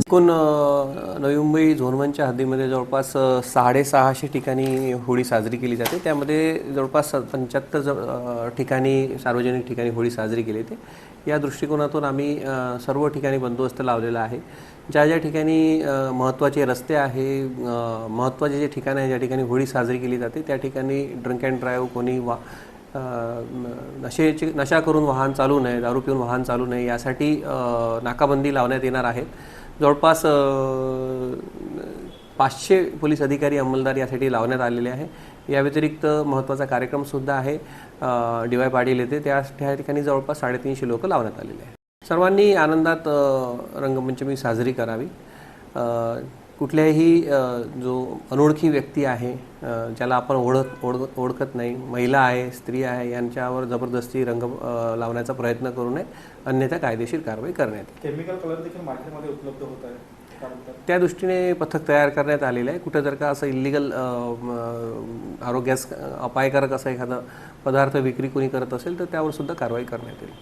एकूण नवी मुंबई झोनवनच्या हद्दीमध्ये जवळपास साडेसहाशे ठिकाणी होळी साजरी केली जाते. त्यामध्ये जवळपास पंच्याहत्तर ज ठिकाणी सार्वजनिक ठिकाणी होळी साजरी केली जाते. या दृष्टिकोनातून आम्ही सर्व ठिकाणी बंदोबस्त लावलेला आहे. ज्या ज्या ठिकाणी महत्त्वाचे रस्ते आहे महत्त्वाचे जे ठिकाण आहे ज्या ठिकाणी होळी साजरी केली जाते त्या ठिकाणी ड्रंक अँड ड्राईव्ह कोणी वा नशेची नशा करून वाहन चालू नये दारू पिऊन वाहन चालू नये यासाठी नाकाबंदी लावण्यात येणार आहेत जवळपास पाचशे पोलीस अधिकारी अंमलदार यासाठी लावण्यात आलेले आहे. या व्यतिरिक्त महत्त्वाचा कार्यक्रमसुद्धा आहे डी वाय पाटील येथे. त्या त्या ठिकाणी जवळपास साडेतीनशे लोक लावण्यात आलेले आहे सर्वांनी आनंदात रंगपंचमी साजरी करावी. कुठल्याही जो अनोळखी व्यक्ती आहे ज्याला आपण ओळख ओळख ओळखत नाही महिला आहे स्त्री आहे यांच्यावर जबरदस्ती रंग लावण्याचा प्रयत्न करू नये अन्यथा कायदेशीर कारवाई करण्यात येईल. केमिकल कलर देखील मार्केटमध्ये उपलब्ध होत आहे? त्या दृष्टीने पथक तयार करण्यात आलेलं आहे. कुठं जर का असं इलिगल आरोग्यास अपायकारक असा एखादा पदार्थ विक्री कोणी करत असेल तर त्यावर सुद्धा कारवाई करण्यात येईल.